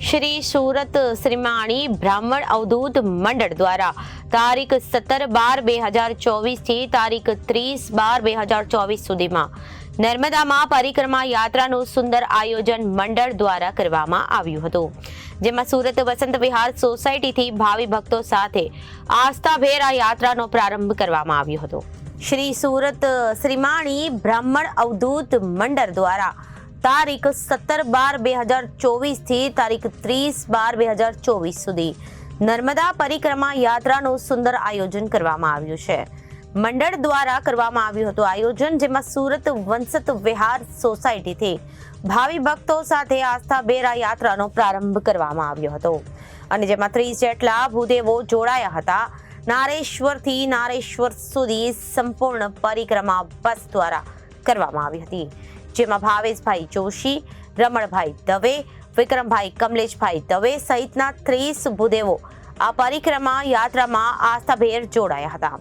શ્રી સુરત શ્રીમાણી બ્રાહ્મણ અવધૂત મંડળ દ્વારા તારીખ સત્તર બાર બે હજાર ચોવીસથી તારીખ ત્રીસ બાર બે હજાર ચોવીસ સુધીમાં નર્મદામાં પરિક્રમા યાત્રાનું સુંદર આયોજન મંડળ દ્વારા કરવામાં આવ્યું હતું જેમાં સુરત વસંત વિહાર સોસાયટીથી ભાવિ ભક્તો સાથે આસ્થાભેર આ યાત્રાનો પ્રારંભ કરવામાં આવ્યો હતો શ્રી સુરત શ્રીમાણી બ્રાહ્મણ અવધૂત મંડળ દ્વારા તારીખ સત્તર બાર બે હજાર ચોવીસથી તારીખ ત્રીસ બાર બે હજાર ચોવીસ સુધી નર્મદા પરિક્રમા યાત્રાનું સુંદર આયોજન કરવામાં આવ્યું છે. મંડળ દ્વારા કરવામાં આવ્યું હતું આયોજન, જેમાં સુરત વંશત વિહાર સોસાયટીથી ભાવિ ભક્તો સાથે આસ્થા બેરા યાત્રાનો પ્રારંભ કરવામાં આવ્યો હતો. અને જેમાં ત્રીસ જેટલા ભૂદેવો જોડાયા હતા. નારેશ્વરથી નારેશ્વર સુધી સંપૂર્ણ પરિક્રમા બસ દ્વારા કરવામાં આવી હતી. જેમાં ભાવેશભાઈ જોશી, રમણભાઈ દવે, વિક્રમભાઈ કમલેશભાઈ દવે સહિતના ત્રીસ ભૂદેવો આ પરિક્રમા યાત્રામાં આસ્થાભેર જોડાયા હતા.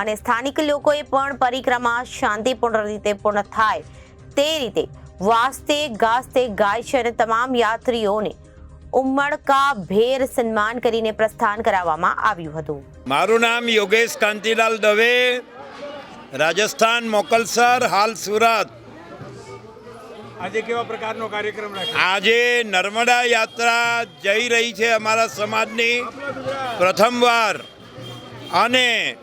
અને સ્થાનિક લોકોએ પણ પરિક્રમા શાંતિપૂર્ણ રીતે પૂર્ણ થાય તે રીતે વાસ્તે ગાસ્તે ગાય છે અને તમામ યાત્રીઓને ઉમળકા ભેર સન્માન કરીને પ્રસ્થાન કરાવવામાં આવ્યું હતું. મારું નામ યોગેશ કાંતિલાલ દવે, રાજસ્થાન મોકલસર, હાલ સુરત. આજે આજે નર્મદા યાત્રા જઈ રહી છે અમારા સમાજની. પ્રથમવાર. અને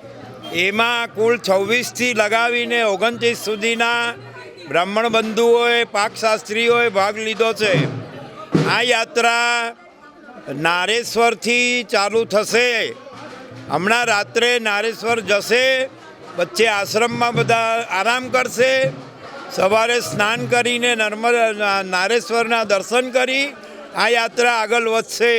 એમાં કુલ છવ્વીસથી લગાવીને ઓગણત્રીસ સુધીના બ્રાહ્મણ બંધુઓએ, પાકશાસ્ત્રીઓએ ભાગ લીધો છે. આ યાત્રા નારેશ્વરથી ચાલુ થશે. હમણાં રાત્રે નારેશ્વર જશે, વચ્ચે આશ્રમમાં બધા આરામ કરશે. સવારે સ્નાન કરીને નર્મદા નારેશ્વરના દર્શન કરી આ યાત્રા આગળ વધશે.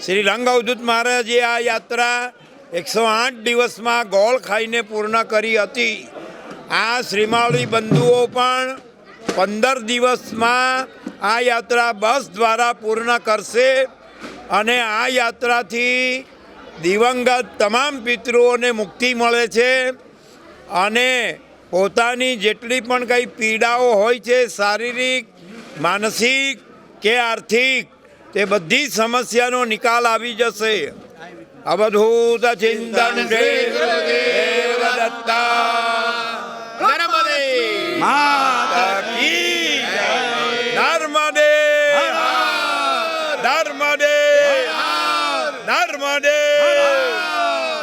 શ્રી રંગ અવધૂત મહારાજે આ યાત્રા એકસો આઠ દિવસમાં ગોળ ખાઈને પૂર્ણ કરી હતી. આ શ્રીમાળી બંધુઓ પણ પંદર દિવસમાં આ યાત્રા બસ દ્વારા પૂર્ણ કરશે અને આ યાત્રાથી દિવંગત તમામ પિતૃઓને મુક્તિ મળે છે અને પોતાની જેટલી પણ કંઈ પીડાઓ હોય છે શારીરિક માનસિક કે આર્થિક તે બધી સમસ્યાનો નિકાલ આવી જશે. અવધૂત ચિંતન ધર્મ દે ધર્મ દે ધર્મ દે